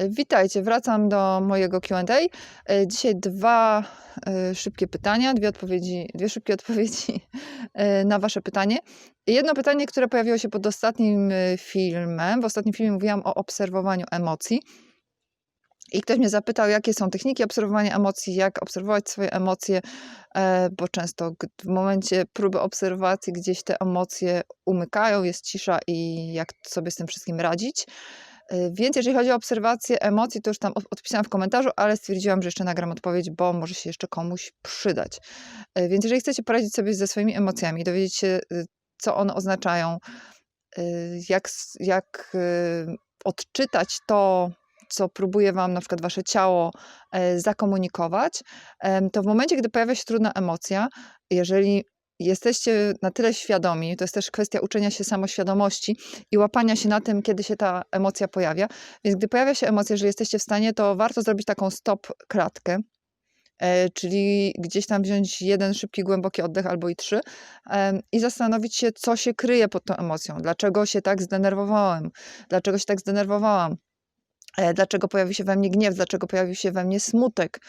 Witajcie, wracam do mojego Q&A. E, Dzisiaj dwa e, szybkie pytania, dwie, odpowiedzi, dwie szybkie odpowiedzi e, na Wasze pytanie. Jedno pytanie, które pojawiło się pod ostatnim filmem. W ostatnim filmie mówiłam o obserwowaniu emocji. I ktoś mnie zapytał, jakie są techniki obserwowania emocji, jak obserwować swoje emocje, bo często w momencie próby obserwacji gdzieś te emocje umykają, jest cisza i jak sobie z tym wszystkim radzić. E, Więc jeżeli chodzi o obserwację emocji, to już tam od- odpisałam w komentarzu, ale stwierdziłam, że jeszcze nagram odpowiedź, bo może się jeszcze komuś przydać. E, Więc jeżeli chcecie poradzić sobie ze swoimi emocjami, dowiedzieć się, y, co one oznaczają, y, jak, jak y, odczytać to, co próbuje Wam na przykład Wasze ciało zakomunikować, to w momencie, gdy pojawia się trudna emocja, jeżeli jesteście na tyle świadomi, to jest też kwestia uczenia się samoświadomości i łapania się na tym, kiedy się ta emocja pojawia. Więc gdy pojawia się emocja, jeżeli jesteście w stanie, to warto zrobić taką stop kratkę. E, czyli gdzieś tam wziąć jeden szybki, głęboki oddech albo i trzy i zastanowić się, co się kryje pod tą emocją. Dlaczego się tak zdenerwowałem? Dlaczego się tak zdenerwowałam? E, Dlaczego pojawił się we mnie gniew? Dlaczego pojawił się we mnie smutek?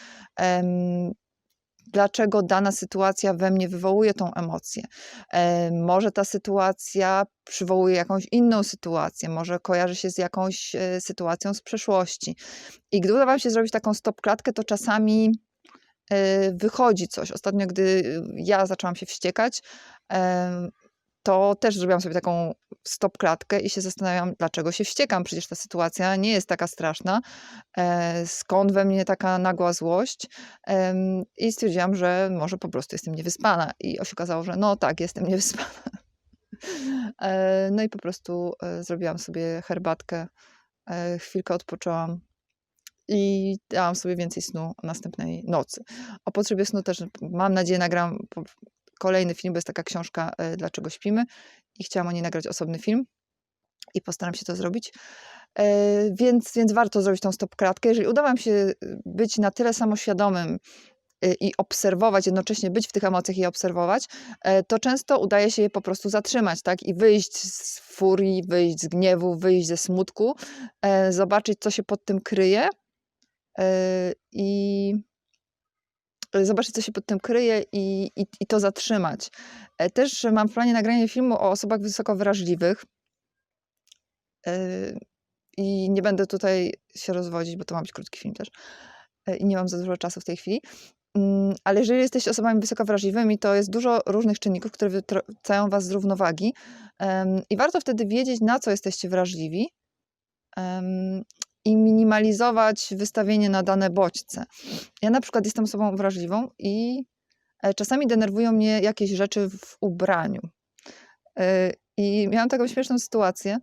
Dlaczego dana sytuacja we mnie wywołuje tą emocję? E, Może ta sytuacja przywołuje jakąś inną sytuację, może kojarzy się z jakąś e, sytuacją z przeszłości. I gdy uda Wam się zrobić taką stop klatkę, to czasami e, wychodzi coś. Ostatnio, gdy ja zaczęłam się wściekać, to też zrobiłam sobie taką stop klatkę i się zastanawiam, dlaczego się wściekam. Przecież ta sytuacja nie jest taka straszna. E, skąd we mnie taka nagła złość? I stwierdziłam, że może po prostu jestem niewyspana. I się okazało, że no tak, jestem niewyspana. E, no i po prostu e, zrobiłam sobie herbatkę, chwilkę odpoczęłam i dałam sobie więcej snu następnej nocy. O potrzebie snu też mam nadzieję nagram kolejny film, bo jest taka książka Dlaczego śpimy i chciałam o niej nagrać osobny film i postaram się to zrobić. E, Więc, więc warto zrobić tą stop kratkę. Jeżeli uda Wam się y, być na tyle samoświadomym y, i obserwować, jednocześnie być w tych emocjach i obserwować, e, to często udaje się je po prostu zatrzymać, tak? I wyjść z furii, wyjść z gniewu, wyjść ze smutku, e, zobaczyć, co się pod tym kryje i zobaczyć, co się pod tym kryje i, i, i to zatrzymać. E, Też mam w planie nagranie filmu o osobach wysoko wrażliwych. E, I nie będę tutaj się rozwodzić, bo to ma być krótki film też. E, I nie mam za dużo czasu w tej chwili. Mm, Ale jeżeli jesteście osobami wysoko wrażliwymi, to jest dużo różnych czynników, które wytrącają was z równowagi. I warto wtedy wiedzieć, na co jesteście wrażliwi i minimalizować wystawienie na dane bodźce. Ja na przykład jestem osobą wrażliwą i e, czasami denerwują mnie jakieś rzeczy w ubraniu. E, I miałam taką śmieszną sytuację,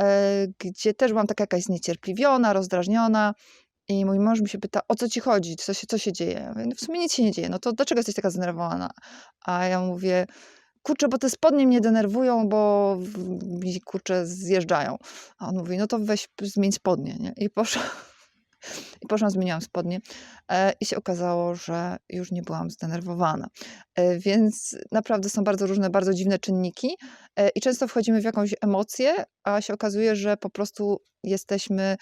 e, gdzie też byłam taka jakaś zniecierpliwiona, rozdrażniona. I mój mąż mi się pyta, o co ci chodzi, co się, co się dzieje? Ja mówię, no w sumie nic się nie dzieje, no to dlaczego jesteś taka zdenerwowana? A ja mówię, kurczę, bo te spodnie mnie denerwują, bo mi kurczę zjeżdżają. A on mówi, no to weź zmień spodnie, nie? I poszłam, i poszłam zmieniłam spodnie e, i się okazało, że już nie byłam zdenerwowana. E, więc naprawdę są bardzo różne, bardzo dziwne czynniki e, i często wchodzimy w jakąś emocję, a się okazuje, że po prostu jesteśmy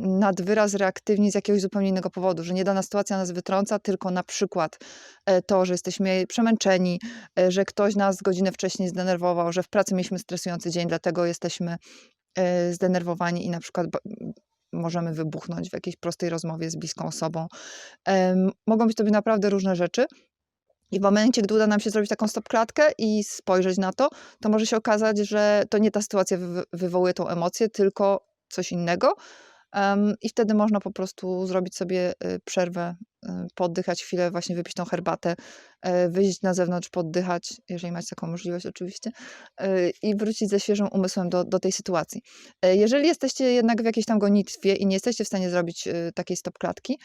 nad wyraz reaktywni z jakiegoś zupełnie innego powodu, że nie dana sytuacja nas wytrąca, tylko na przykład e, to, że jesteśmy przemęczeni, e, że ktoś nas godzinę wcześniej zdenerwował, że w pracy mieliśmy stresujący dzień, dlatego jesteśmy e, zdenerwowani i na przykład możemy wybuchnąć w jakiejś prostej rozmowie z bliską osobą. Mogą być to być naprawdę różne rzeczy. I w momencie, gdy uda nam się zrobić taką stop klatkę i spojrzeć na to, to może się okazać, że to nie ta sytuacja wy- wywołuje tą emocję, tylko coś innego. I wtedy można po prostu zrobić sobie y, przerwę, y, poddychać chwilę, właśnie wypić tą herbatę, e, wyjść na zewnątrz, poddychać, jeżeli macie taką możliwość oczywiście, y, i wrócić ze świeżym umysłem do, do tej sytuacji. E, Jeżeli jesteście jednak w jakiejś tam gonitwie i nie jesteście w stanie zrobić y, takiej stop klatki,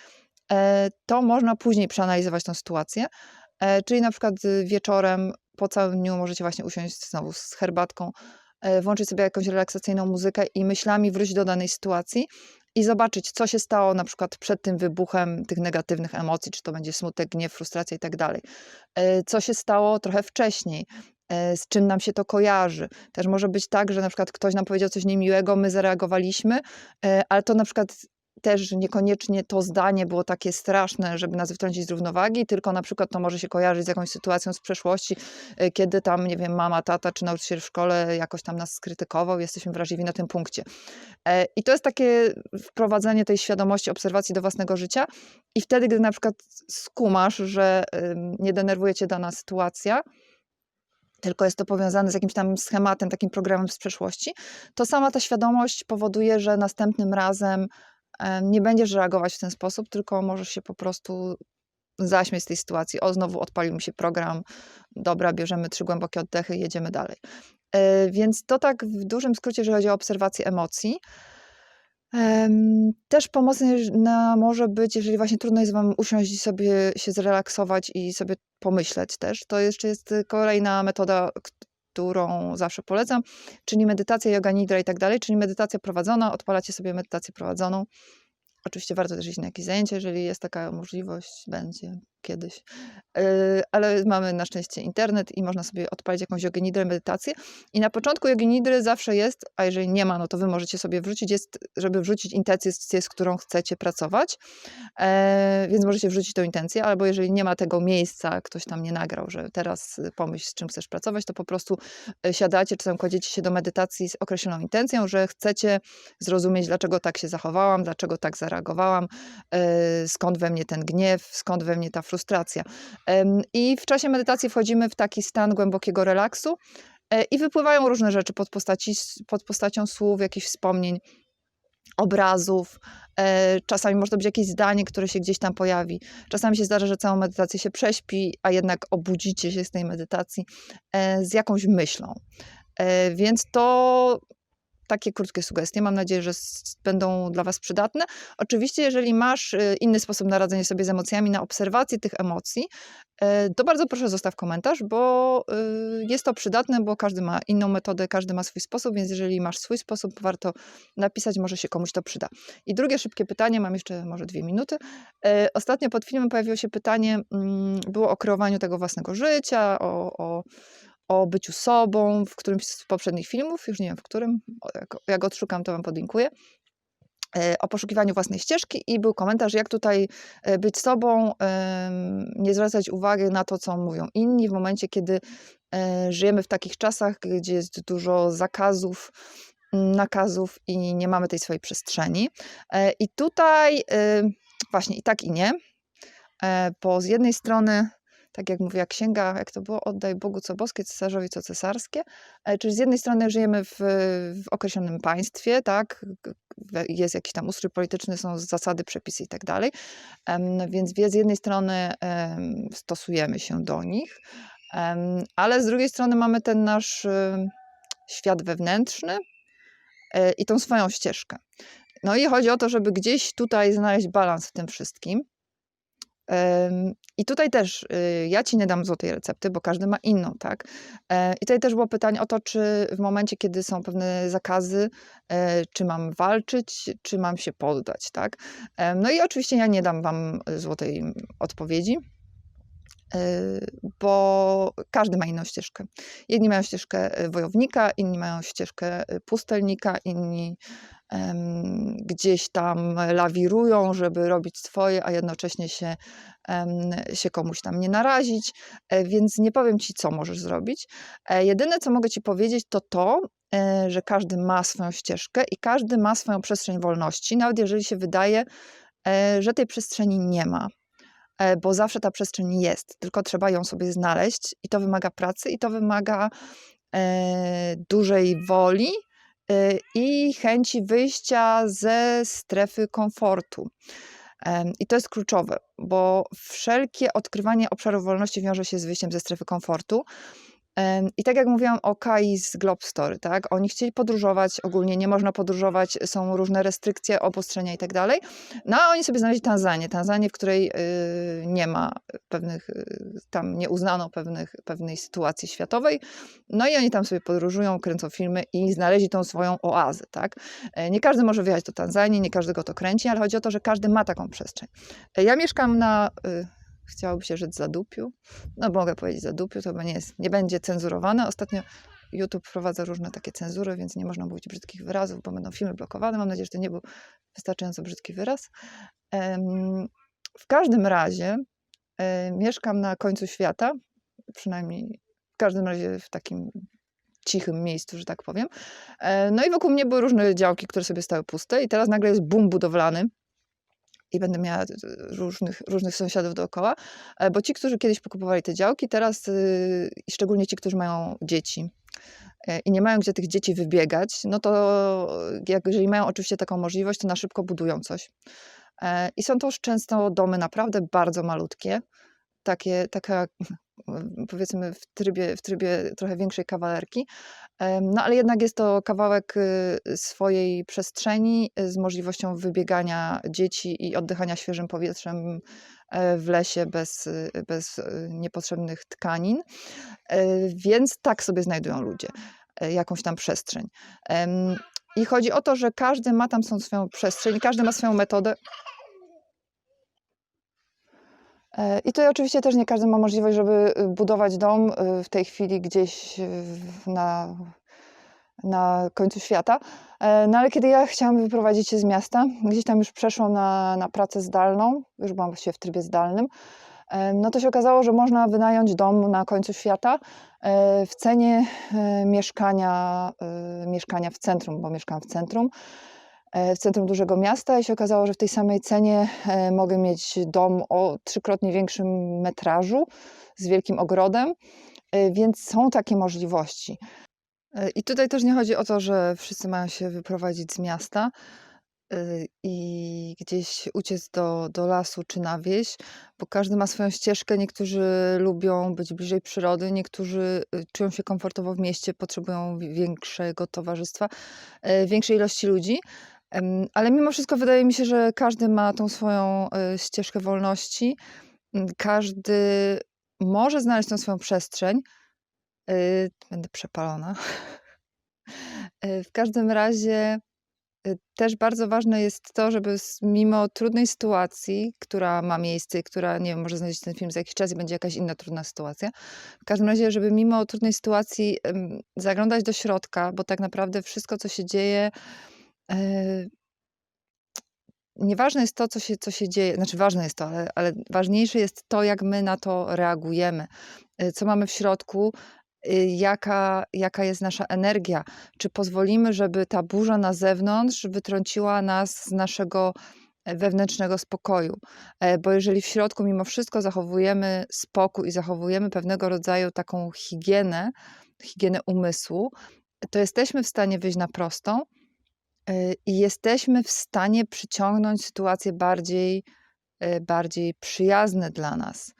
e, to można później przeanalizować tą sytuację. E, Czyli na przykład wieczorem po całym dniu możecie właśnie usiąść znowu z herbatką, e, włączyć sobie jakąś relaksacyjną muzykę i myślami wrócić do danej sytuacji i zobaczyć, co się stało na przykład przed tym wybuchem tych negatywnych emocji, czy to będzie smutek, gniew, frustracja i tak dalej. E, Co się stało trochę wcześniej, e, z czym nam się to kojarzy. Też może być tak, że na przykład ktoś nam powiedział coś niemiłego, my zareagowaliśmy, e, ale to na przykład też niekoniecznie to zdanie było takie straszne, żeby nas wytrącić z równowagi, tylko na przykład to może się kojarzyć z jakąś sytuacją z przeszłości, e, kiedy tam, nie wiem, mama, tata czy nauczyciel w szkole jakoś tam nas skrytykował, jesteśmy wrażliwi na tym punkcie. E, I to jest takie wprowadzenie tej świadomości, obserwacji do własnego życia i wtedy, gdy na przykład skumasz, że nie denerwuje cię dana sytuacja, tylko jest to powiązane z jakimś tam schematem, takim programem z przeszłości, to sama ta świadomość powoduje, że następnym razem nie będziesz reagować w ten sposób, tylko możesz się po prostu zaśmieć z tej sytuacji. O, znowu odpalił mi się program, dobra, bierzemy trzy głębokie oddechy i jedziemy dalej. E, więc to tak w dużym skrócie, jeżeli chodzi o obserwację emocji. Też pomocne może być, jeżeli właśnie trudno jest Wam usiąść i sobie się zrelaksować i sobie pomyśleć też. To jeszcze jest kolejna metoda, którą zawsze polecam, czyli medytacja, yoga nidra i tak dalej, czyli medytacja prowadzona, odpalacie sobie medytację prowadzoną. Oczywiście warto też iść na jakieś zajęcie, jeżeli jest taka możliwość, będzie kiedyś. Yy, ale mamy na szczęście internet i można sobie odpalić jakąś jogę nidrę, medytację. I na początku jogi nidry zawsze jest, a jeżeli nie ma, no to wy możecie sobie wrzucić, jest, żeby wrzucić intencję, z którą chcecie pracować. E, więc możecie wrzucić tą intencję, albo jeżeli nie ma tego miejsca, ktoś tam nie nagrał, że teraz pomyśl, z czym chcesz pracować, to po prostu e, siadacie, czy tam kładziecie się do medytacji z określoną intencją, że chcecie zrozumieć, dlaczego tak się zachowałam, dlaczego tak zareagowałam, e, skąd we mnie ten gniew, skąd we mnie ta frustracja, frustracja. I w czasie medytacji wchodzimy w taki stan głębokiego relaksu e, i wypływają różne rzeczy pod, postaci, pod postacią słów, jakichś wspomnień, obrazów. E, czasami może to być jakieś zdanie, które się gdzieś tam pojawi. Czasami się zdarza, że całą medytację się prześpi, a jednak obudzicie się z tej medytacji e, z jakąś myślą. Więc to takie krótkie sugestie. Mam nadzieję, że będą dla Was przydatne. Oczywiście, jeżeli masz y, inny sposób na radzenie sobie z emocjami, na obserwację tych emocji, e, to bardzo proszę zostaw komentarz, bo y, jest to przydatne, bo każdy ma inną metodę, każdy ma swój sposób, więc jeżeli masz swój sposób, warto napisać, może się komuś to przyda. I drugie szybkie pytanie, mam jeszcze może dwie minuty. E, ostatnio pod filmem pojawiło się pytanie, mm, było o kreowaniu tego własnego życia, o, o o byciu sobą w którymś z poprzednich filmów, już nie wiem w którym, jak, jak odszukam, to wam podlinkuję e, o poszukiwaniu własnej ścieżki i był komentarz, jak tutaj e, być sobą, nie zwracać uwagi na to, co mówią inni w momencie, kiedy e, żyjemy w takich czasach, gdzie jest dużo zakazów, nakazów i nie mamy tej swojej przestrzeni. I tutaj właśnie i tak i nie, bo z jednej strony tak jak mówiła księga, jak to było, oddaj Bogu co boskie, cesarzowi co cesarskie. E, czyli z jednej strony żyjemy w, w określonym państwie, tak, jest jakiś tam ustrój polityczny, są zasady, przepisy i tak dalej, więc z jednej strony stosujemy się do nich, ale z drugiej strony mamy ten nasz świat wewnętrzny e, i tą swoją ścieżkę. No i chodzi o to, żeby gdzieś tutaj znaleźć balans w tym wszystkim. I tutaj też y, ja ci nie dam złotej recepty, bo każdy ma inną, tak? E, I tutaj też było pytanie o to, czy w momencie, kiedy są pewne zakazy, e, czy mam walczyć, czy mam się poddać, tak? No i oczywiście ja nie dam wam złotej odpowiedzi, e, bo każdy ma inną ścieżkę. Jedni mają ścieżkę wojownika, inni mają ścieżkę pustelnika, inni gdzieś tam lawirują, żeby robić swoje, a jednocześnie się, się komuś tam nie narazić, e, więc nie powiem ci, co możesz zrobić. E, jedyne, co mogę ci powiedzieć, to to, e, że każdy ma swoją ścieżkę i każdy ma swoją przestrzeń wolności, nawet jeżeli się wydaje, że tej przestrzeni nie ma bo zawsze ta przestrzeń jest, tylko trzeba ją sobie znaleźć i to wymaga pracy i to wymaga dużej woli i chęci wyjścia ze strefy komfortu. I to jest kluczowe, bo wszelkie odkrywanie obszarów wolności wiąże się z wyjściem ze strefy komfortu. I tak jak mówiłam o Kai z Globe Story, tak? Oni chcieli podróżować, ogólnie nie można podróżować, są różne restrykcje, obostrzenia i tak dalej. No a oni sobie znaleźli Tanzanię, Tanzanię, w której y, nie ma pewnych, y, tam nie uznano pewnych, pewnej sytuacji światowej. No i oni tam sobie podróżują, kręcą filmy i znaleźli tą swoją oazę, tak? E, nie każdy może wyjechać do Tanzanii, nie każdego to kręci, ale chodzi o to, że każdy ma taką przestrzeń. E, ja mieszkam na y, chciałoby się rzec zadupiu. No mogę powiedzieć zadupiu, to nie, jest, nie będzie cenzurowane. Ostatnio YouTube wprowadza różne takie cenzury, więc nie można mówić brzydkich wyrazów, bo będą filmy blokowane. Mam nadzieję, że to nie był wystarczająco brzydki wyraz. W każdym razie mieszkam na końcu świata, przynajmniej w każdym razie w takim cichym miejscu, że tak powiem. E, No i wokół mnie były różne działki, które sobie stały puste i teraz nagle jest boom budowlany i będę miała e, różnych, różnych sąsiadów dookoła, e, bo ci, którzy kiedyś pokupowali te działki, teraz i szczególnie ci, którzy mają dzieci e, i nie mają gdzie tych dzieci wybiegać, no to jak, jeżeli mają oczywiście taką możliwość, to na szybko budują coś. E, I są to już często domy naprawdę bardzo malutkie, takie, taka powiedzmy w trybie, w trybie trochę większej kawalerki, no ale jednak jest to kawałek y, swojej przestrzeni y, z możliwością wybiegania dzieci i oddychania świeżym powietrzem e, w lesie bez, y, bez niepotrzebnych tkanin. E, Więc tak sobie znajdują ludzie e, jakąś tam przestrzeń. I chodzi o to, że każdy ma tam swoją przestrzeń, każdy ma swoją metodę. I tutaj oczywiście też nie każdy ma możliwość, żeby y, budować dom y, w tej chwili gdzieś y, na, na końcu świata. E, No ale kiedy ja chciałam wyprowadzić się z miasta, gdzieś tam już przeszłam na, na pracę zdalną, już byłam właściwie w trybie zdalnym, e, no to się okazało, że można wynająć dom na końcu świata e, w cenie mieszkania, mieszkania w centrum, bo mieszkam w centrum w centrum dużego miasta i się okazało, że w tej samej cenie e, mogę mieć dom o trzykrotnie większym metrażu z wielkim ogrodem, e, więc są takie możliwości. E, I tutaj też nie chodzi o to, że wszyscy mają się wyprowadzić z miasta e, i gdzieś uciec do, do lasu czy na wieś, bo każdy ma swoją ścieżkę. Niektórzy lubią być bliżej przyrody, niektórzy e, czują się komfortowo w mieście, potrzebują wi- większego towarzystwa, e, większej ilości ludzi. Ale mimo wszystko wydaje mi się, że każdy ma tą swoją e, ścieżkę wolności. Mm, Każdy może znaleźć tą swoją przestrzeń. Y, Będę przepalona. Y, W każdym razie y, też bardzo ważne jest to, żeby mimo trudnej sytuacji, która ma miejsce, która, nie wiem, może znaleźć ten film za jakiś czas i będzie jakaś inna trudna sytuacja. W każdym razie, żeby mimo trudnej sytuacji zaglądać do środka, bo tak naprawdę wszystko, co się dzieje, nieważne jest to, co się, co się dzieje, znaczy ważne jest to, ale, ale ważniejsze jest to, jak my na to reagujemy, y, co mamy w środku, y, jaka, jaka jest nasza energia. Czy pozwolimy, żeby ta burza na zewnątrz wytrąciła nas z naszego e, wewnętrznego spokoju. E, Bo jeżeli w środku mimo wszystko zachowujemy spokój i zachowujemy pewnego rodzaju taką higienę, higienę umysłu, to jesteśmy w stanie wyjść na prostą i jesteśmy w stanie przyciągnąć sytuacje bardziej, y, bardziej przyjazne dla nas.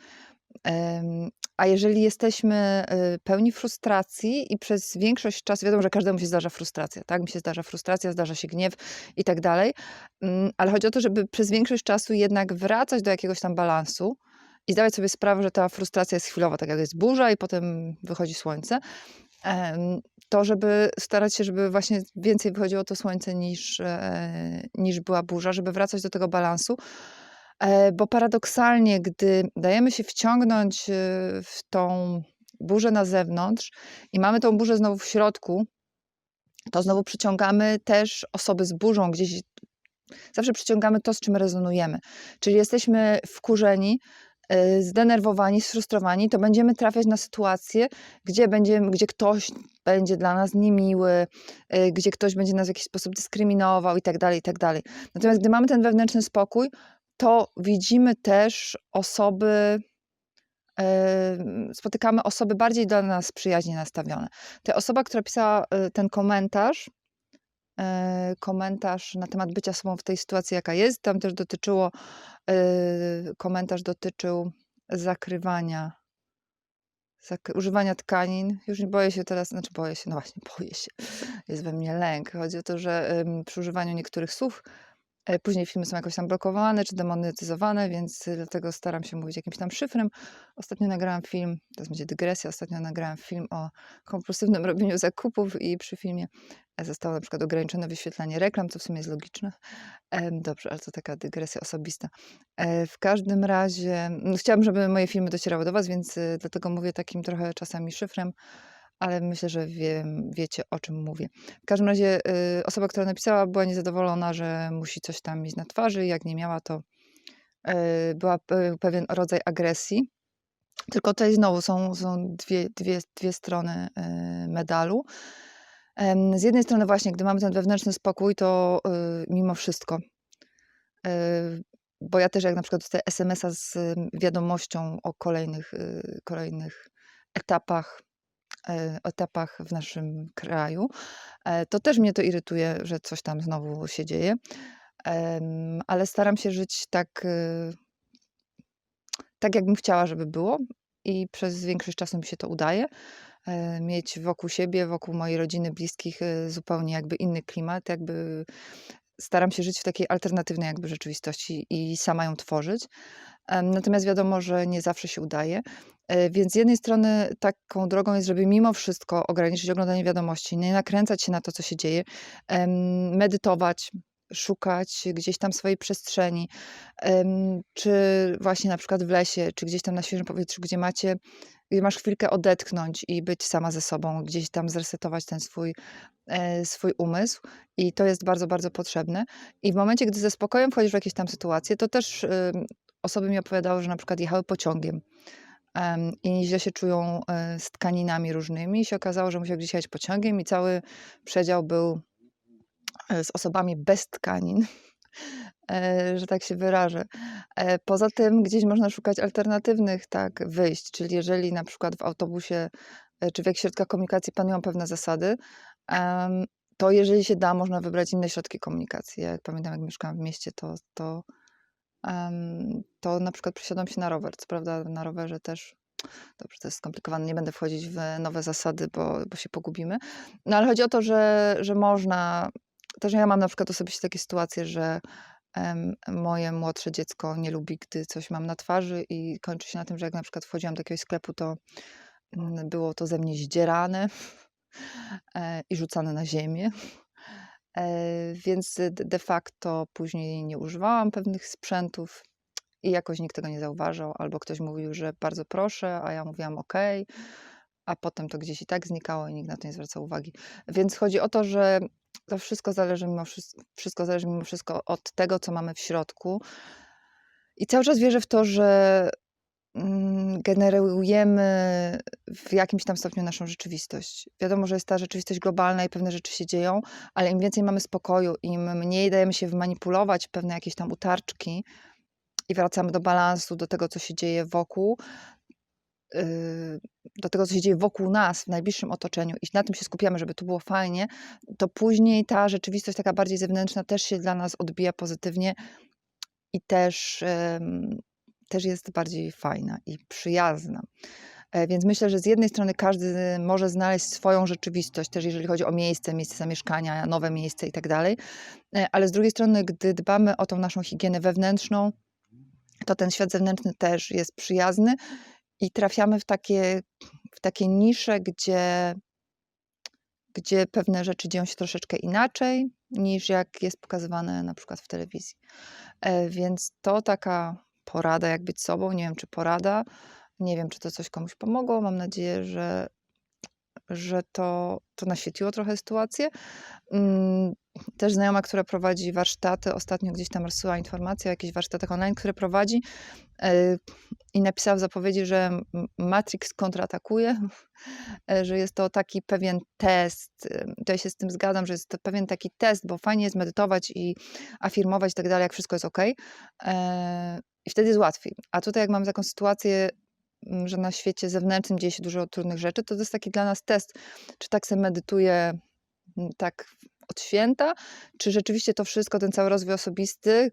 A jeżeli jesteśmy y, pełni frustracji i przez większość czasu, wiadomo, że każdemu się zdarza frustracja, tak? Mi się zdarza frustracja, zdarza się gniew i tak dalej, Mm, ale chodzi o to, żeby przez większość czasu jednak wracać do jakiegoś tam balansu i zdawać sobie sprawę, że ta frustracja jest chwilowa, tak jak jest burza i potem wychodzi słońce. To, żeby starać się, żeby właśnie więcej wychodziło to słońce niż, e, niż była burza, żeby wracać do tego balansu. E, Bo paradoksalnie, gdy dajemy się wciągnąć e, w tą burzę na zewnątrz i mamy tą burzę znowu w środku, to znowu przyciągamy też osoby z burzą gdzieś. Zawsze przyciągamy to, z czym rezonujemy. Czyli jesteśmy wkurzeni, zdenerwowani, sfrustrowani, to będziemy trafiać na sytuacje, gdzie, będziemy, gdzie ktoś będzie dla nas niemiły, e, gdzie ktoś będzie nas w jakiś sposób dyskryminował i tak dalej, i tak dalej. Natomiast gdy mamy ten wewnętrzny spokój, to widzimy też osoby, em, spotykamy osoby bardziej do nas przyjaźnie nastawione. Ta osoba, która pisała e, ten komentarz, e, komentarz na temat bycia sobą w tej sytuacji, jaka jest, tam też dotyczyło, e, komentarz dotyczył zakrywania, zak- używania tkanin. Już nie boję się teraz, znaczy boję się, no właśnie, boję się. Jest we mnie lęk. Chodzi o to, że przy używaniu niektórych słów E, Później filmy są jakoś tam blokowane czy demonetyzowane, więc dlatego staram się mówić jakimś tam szyfrem. Ostatnio nagrałam film, teraz będzie dygresja, ostatnio nagrałam film o kompulsywnym robieniu zakupów i przy filmie zostało na przykład ograniczone wyświetlanie reklam, co w sumie jest logiczne. Dobrze, ale to taka dygresja osobista. E, w każdym razie, no, chciałam, żeby moje filmy docierały do was, więc y, dlatego mówię takim trochę czasami szyfrem, ale myślę, że wiem, wiecie o czym mówię. W każdym razie y, osoba, która napisała, była niezadowolona, że musi coś tam mieć na twarzy. Jak nie miała, to y, była pe- pewien rodzaj agresji. Tylko tutaj znowu są, są dwie, dwie, dwie strony y, medalu. Z jednej strony właśnie, gdy mamy ten wewnętrzny spokój, to y, mimo wszystko, y, bo ja też jak na przykład dostaję SMS-a z wiadomością o kolejnych, y, kolejnych etapach, etapach w naszym kraju, e, to też mnie to irytuje, że coś tam znowu się dzieje. Ale staram się żyć tak, tak jakbym chciała, żeby było i przez większość czasu mi się to udaje. E, Mieć wokół siebie, wokół mojej rodziny, bliskich y, zupełnie jakby inny klimat, jakby staram się żyć w takiej alternatywnej jakby rzeczywistości i sama ją tworzyć. Natomiast wiadomo, że nie zawsze się udaje. E, Więc z jednej strony taką drogą jest, żeby mimo wszystko ograniczyć oglądanie wiadomości, nie nakręcać się na to, co się dzieje, medytować, szukać gdzieś tam swojej przestrzeni, czy właśnie na przykład w lesie, czy gdzieś tam na świeżym powietrzu, gdzie macie, gdzie masz chwilkę odetchnąć i być sama ze sobą, gdzieś tam zresetować ten swój, e, swój umysł. I to jest bardzo, bardzo potrzebne. I w momencie, gdy ze spokojem wchodzisz w jakieś tam sytuacje, to też osoby mi opowiadały, że na przykład jechały pociągiem em, i źle się czują e, z tkaninami różnymi. I się okazało, że musiał gdzieś jechać pociągiem i cały przedział był z osobami bez tkanin, e, że tak się wyrażę. E, Poza tym gdzieś można szukać alternatywnych tak, wyjść, czyli jeżeli na przykład w autobusie e, czy w jakichś środkach komunikacji panują pewne zasady, to jeżeli się da, można wybrać inne środki komunikacji. Ja jak pamiętam, jak mieszkałam w mieście, to, to, to na przykład przesiadłam się na rower. Co prawda na rowerze też, dobrze, to jest skomplikowane, nie będę wchodzić w nowe zasady, bo, bo się pogubimy. No ale chodzi o to, że, że można, też ja mam na przykład osobiście takie sytuacje, że moje młodsze dziecko nie lubi, gdy coś mam na twarzy i kończy się na tym, że jak na przykład wchodziłam do jakiegoś sklepu, to mm, było to ze mnie zdzierane e, i rzucane na ziemię. E, Więc de de facto później nie używałam pewnych sprzętów i jakoś nikt tego nie zauważał, albo ktoś mówił, że bardzo proszę, a ja mówiłam ok, a potem to gdzieś i tak znikało i nikt na to nie zwracał uwagi. Więc chodzi o to, że to wszystko zależy mimo wszystko, zależy mimo wszystko od tego, co mamy w środku. I cały czas wierzę w to, że mm, generujemy w jakimś tam stopniu naszą rzeczywistość. Wiadomo, że jest ta rzeczywistość globalna i pewne rzeczy się dzieją, ale im więcej mamy spokoju, im mniej dajemy się wmanipulować pewne jakieś tam utarczki i wracamy do balansu, do tego, co się dzieje wokół, do tego, co się dzieje wokół nas, w najbliższym otoczeniu i na tym się skupiamy, żeby tu było fajnie, to później ta rzeczywistość taka bardziej zewnętrzna też się dla nas odbija pozytywnie i też, też jest bardziej fajna i przyjazna. E, Więc myślę, że z jednej strony każdy może znaleźć swoją rzeczywistość, też jeżeli chodzi o miejsce, miejsce zamieszkania, nowe miejsce i tak dalej, E, ale z drugiej strony, gdy dbamy o tą naszą higienę wewnętrzną, to ten świat zewnętrzny też jest przyjazny i trafiamy w takie, w takie nisze, gdzie, gdzie pewne rzeczy dzieją się troszeczkę inaczej niż jak jest pokazywane na przykład w telewizji. E, Więc to taka porada, jak być sobą. Nie wiem, czy porada, nie wiem, czy to coś komuś pomogło. Mam nadzieję, że, że to, to naświetliło trochę sytuację. Mm, Też znajoma, która prowadzi warsztaty, ostatnio gdzieś tam rozsyła informacje o jakichś warsztatach online, które prowadzi e, i napisała w zapowiedzi, że Matrix kontratakuje, e, że jest to taki pewien test. e, To ja się z tym zgadzam, że jest to pewien taki test, bo fajnie jest medytować i afirmować i tak dalej, jak wszystko jest ok. I wtedy jest łatwiej. A tutaj, jak mamy taką sytuację, że na świecie zewnętrznym dzieje się dużo trudnych rzeczy, to to jest taki dla nas test, czy tak sobie medytuję tak od święta, czy rzeczywiście to wszystko, ten cały rozwój osobisty,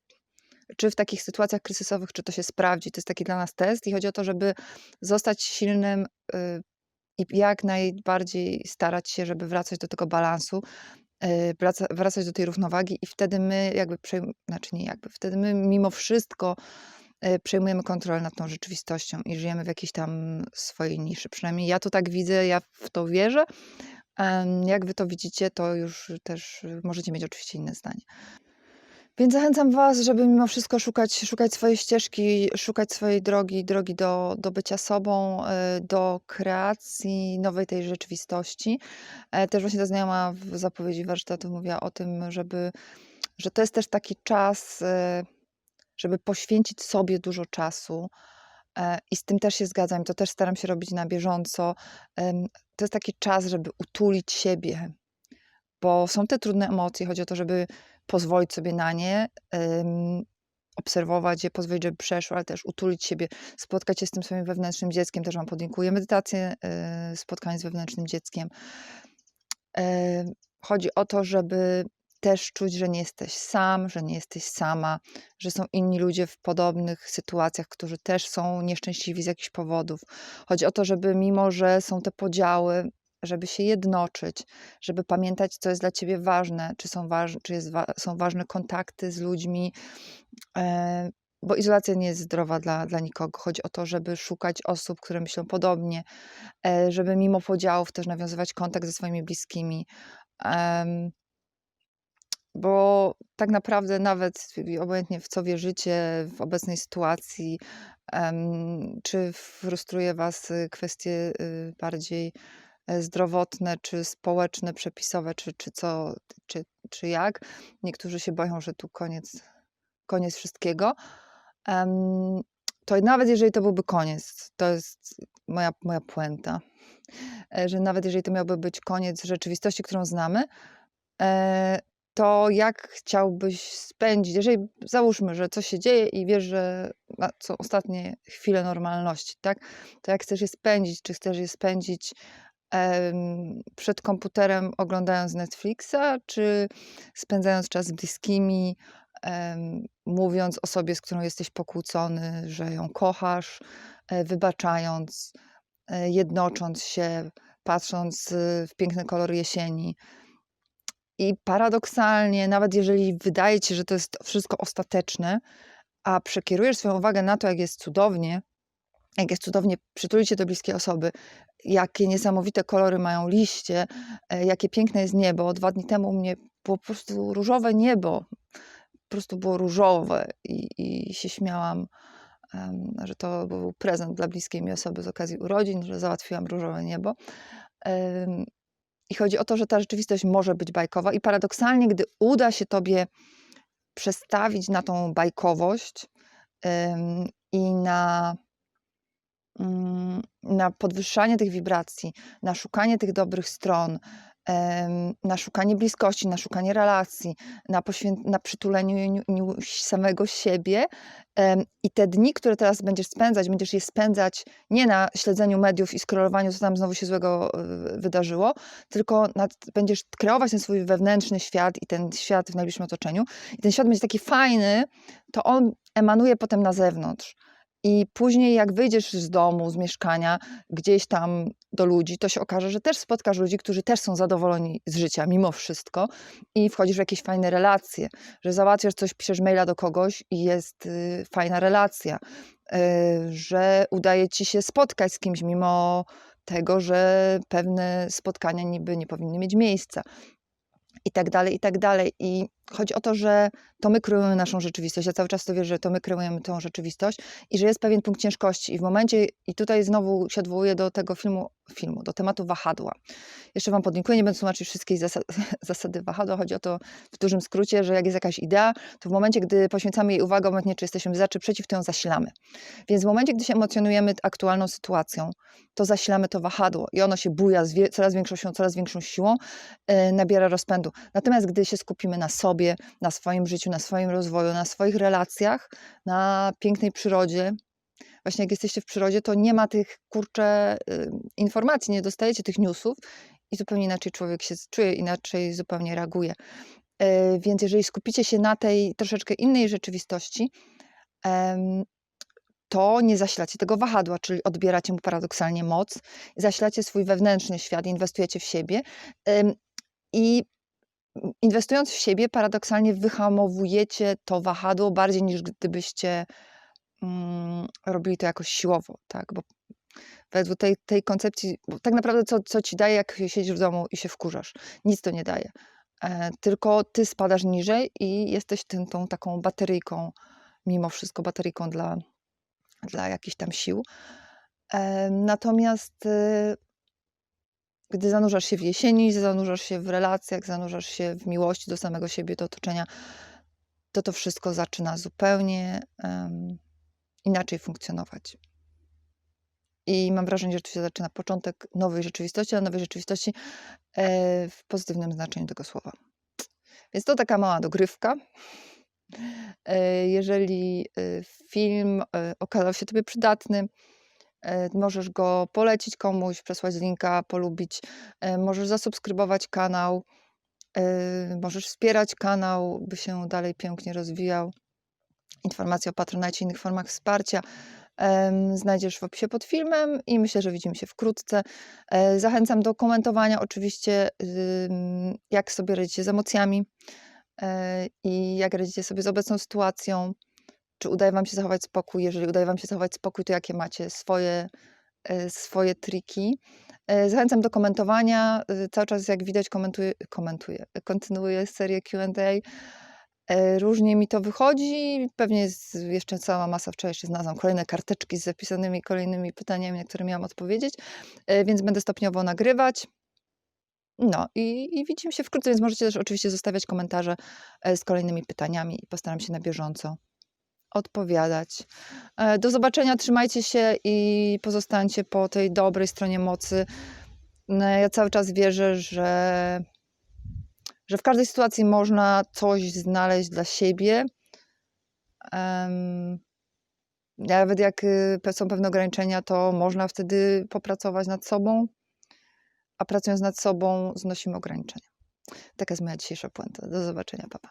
czy w takich sytuacjach kryzysowych, czy to się sprawdzi. To jest taki dla nas test i chodzi o to, żeby zostać silnym y, i jak najbardziej starać się, żeby wracać do tego balansu, y, wraca, wracać do tej równowagi i wtedy my jakby, znaczy nie jakby, wtedy my mimo wszystko przejmujemy kontrolę nad tą rzeczywistością i żyjemy w jakiejś tam swojej niszy. Przynajmniej ja to tak widzę, ja w to wierzę, jak wy to widzicie, to już też y, możecie mieć oczywiście inne zdanie. Więc zachęcam was, żeby mimo wszystko szukać, szukać swojej ścieżki, szukać swojej drogi, drogi do, do bycia sobą, y, do kreacji nowej tej rzeczywistości. E, Też właśnie ta znajoma w zapowiedzi warsztatu mówiła o tym, żeby, że to jest też taki czas, żeby poświęcić sobie dużo czasu. E, I z tym też się zgadzam, to też staram się robić na bieżąco. To jest taki czas, żeby utulić siebie, bo są te trudne emocje. Chodzi o to, żeby pozwolić sobie na nie, obserwować je, pozwolić, żeby przeszło, ale też utulić siebie, spotkać się z tym swoim wewnętrznym dzieckiem. Też Wam podlinkuję medytację, y, spotkanie z wewnętrznym dzieckiem. Em, Chodzi o to, żeby też czuć, że nie jesteś sam, że nie jesteś sama, że są inni ludzie w podobnych sytuacjach, którzy też są nieszczęśliwi z jakichś powodów. Chodzi o to, żeby mimo, że są te podziały, żeby się jednoczyć, żeby pamiętać, co jest dla ciebie ważne, czy są, waż, czy jest są ważne kontakty z ludźmi, e, bo izolacja nie jest zdrowa dla, dla nikogo. Chodzi o to, żeby szukać osób, które myślą podobnie, e, żeby mimo podziałów też nawiązywać kontakt ze swoimi bliskimi. Bo tak naprawdę nawet obojętnie w co wierzycie w obecnej sytuacji, czy frustruje Was y, kwestie y, bardziej e, zdrowotne, czy społeczne, przepisowe, czy, czy co, czy, czy jak. Niektórzy się boją, że tu koniec, koniec wszystkiego. To nawet jeżeli to byłby koniec, to jest moja, moja puenta, e, że nawet jeżeli to miałby być koniec rzeczywistości, którą znamy, e, to jak chciałbyś spędzić, jeżeli załóżmy, że coś się dzieje i wiesz, że są ostatnie chwile normalności, tak? To jak chcesz je spędzić? Czy chcesz je spędzić em, przed komputerem oglądając Netflixa, czy spędzając czas z bliskimi, em, mówiąc osobie, z którą jesteś pokłócony, że ją kochasz, e, wybaczając, e, jednocząc się, patrząc y, w piękny kolor jesieni. I paradoksalnie, nawet jeżeli wydaje ci się, że to jest wszystko ostateczne, a przekierujesz swoją uwagę na to, jak jest cudownie, jak jest cudownie przytulić się do bliskiej osoby, jakie niesamowite kolory mają liście, e, jakie piękne jest niebo. Dwa dni temu u mnie było po prostu różowe niebo. Po prostu było różowe i, i się śmiałam, że to był prezent dla bliskiej mi osoby z okazji urodzin, że załatwiłam różowe niebo. I chodzi o to, że ta rzeczywistość może być bajkowa i paradoksalnie, gdy uda się tobie przestawić na tą bajkowość i na, mm, na podwyższanie tych wibracji, na szukanie tych dobrych stron, na szukanie bliskości, na szukanie relacji, na, na przytuleniu niu- samego siebie. I te dni, które teraz będziesz spędzać, będziesz je spędzać nie na śledzeniu mediów i scrollowaniu, co tam znowu się złego y, wydarzyło, tylko nad, będziesz kreować ten swój wewnętrzny świat i ten świat w najbliższym otoczeniu. I ten świat będzie taki fajny, to on emanuje potem na zewnątrz. I później, jak wyjdziesz z domu, z mieszkania, gdzieś tam do ludzi, to się okaże, że też spotkasz ludzi, którzy też są zadowoleni z życia mimo wszystko i wchodzisz w jakieś fajne relacje, że załatwiasz coś, piszesz maila do kogoś i jest y, fajna relacja, y, że udaje ci się spotkać z kimś mimo tego, że pewne spotkania niby nie powinny mieć miejsca. I tak dalej, i tak dalej. I chodzi o to, że to my kreujemy naszą rzeczywistość. Ja cały czas to wierzę, że to my kreujemy tą rzeczywistość i że jest pewien punkt ciężkości. I w momencie, i tutaj znowu się odwołuję do tego filmu, filmu do tematu wahadła. Jeszcze Wam podlinkuję, nie będę tłumaczyć wszystkiej zasad, zasady wahadła. Chodzi o to w dużym skrócie, że jak jest jakaś idea, to w momencie, gdy poświęcamy jej uwagę, obojętnie czy jesteśmy za czy przeciw, to ją zasilamy. Więc w momencie, gdy się emocjonujemy aktualną sytuacją, to zasilamy to wahadło i ono się buja z coraz większą siłą, coraz większą siłą, yy, nabiera rozpędu. Natomiast gdy się skupimy na sobie, na swoim życiu, na swoim rozwoju, na swoich relacjach, na pięknej przyrodzie, właśnie jak jesteście w przyrodzie, to nie ma tych kurcze y, informacji, nie dostajecie tych newsów i zupełnie inaczej człowiek się czuje, inaczej zupełnie reaguje. Y, Więc jeżeli skupicie się na tej troszeczkę innej rzeczywistości, to nie zasilacie tego wahadła, czyli odbieracie mu paradoksalnie moc, zasilacie swój wewnętrzny świat, inwestujecie w siebie i inwestując w siebie, paradoksalnie wyhamowujecie to wahadło bardziej niż gdybyście robili to jakoś siłowo, tak? Bo według tej, tej koncepcji, tak naprawdę co, co ci daje, jak siedzisz w domu i się wkurzasz? Nic to nie daje. E, tylko ty spadasz niżej i jesteś tym, tą taką bateryjką, mimo wszystko bateryjką dla, dla jakichś tam sił. E, natomiast e, gdy zanurzasz się w jesieni, zanurzasz się w relacjach, zanurzasz się w miłości do samego siebie, do otoczenia, to to wszystko zaczyna zupełnie em, inaczej funkcjonować. I mam wrażenie, że tu się zaczyna początek nowej rzeczywistości, a nowej rzeczywistości e, w pozytywnym znaczeniu tego słowa. Więc to taka mała dogrywka. E, Jeżeli e, film okazał się Tobie przydatny, możesz go polecić komuś, przesłać linka, polubić, możesz zasubskrybować kanał, możesz wspierać kanał, by się dalej pięknie rozwijał. Informacje o Patronite i innych formach wsparcia znajdziesz w opisie pod filmem i myślę, że widzimy się wkrótce. E, Zachęcam do komentowania oczywiście, jak sobie radzicie z emocjami e, i jak radzicie sobie z obecną sytuacją. Czy udaje Wam się zachować spokój? Jeżeli udaje Wam się zachować spokój, to jakie macie swoje, e, swoje triki? Zachęcam do komentowania. Cały czas, jak widać, komentuję, komentuję kontynuuję serię QA. E, Różnie mi to wychodzi. Pewnie jest jeszcze cała masa. Wczoraj jeszcze znalazłam kolejne karteczki z zapisanymi kolejnymi pytaniami, na które miałam odpowiedzieć, e, więc będę stopniowo nagrywać. No i, i widzimy się wkrótce, więc możecie też oczywiście zostawiać komentarze e, z kolejnymi pytaniami i postaram się na bieżąco odpowiadać. Do zobaczenia, trzymajcie się i pozostańcie po tej dobrej stronie mocy. No, Ja cały czas wierzę, że, że w każdej sytuacji można coś znaleźć dla siebie. Nawet jak y, są pewne ograniczenia, to można wtedy popracować nad sobą, a pracując nad sobą znosimy ograniczenia. Taka jest moja dzisiejsza puenta. Do zobaczenia, papa.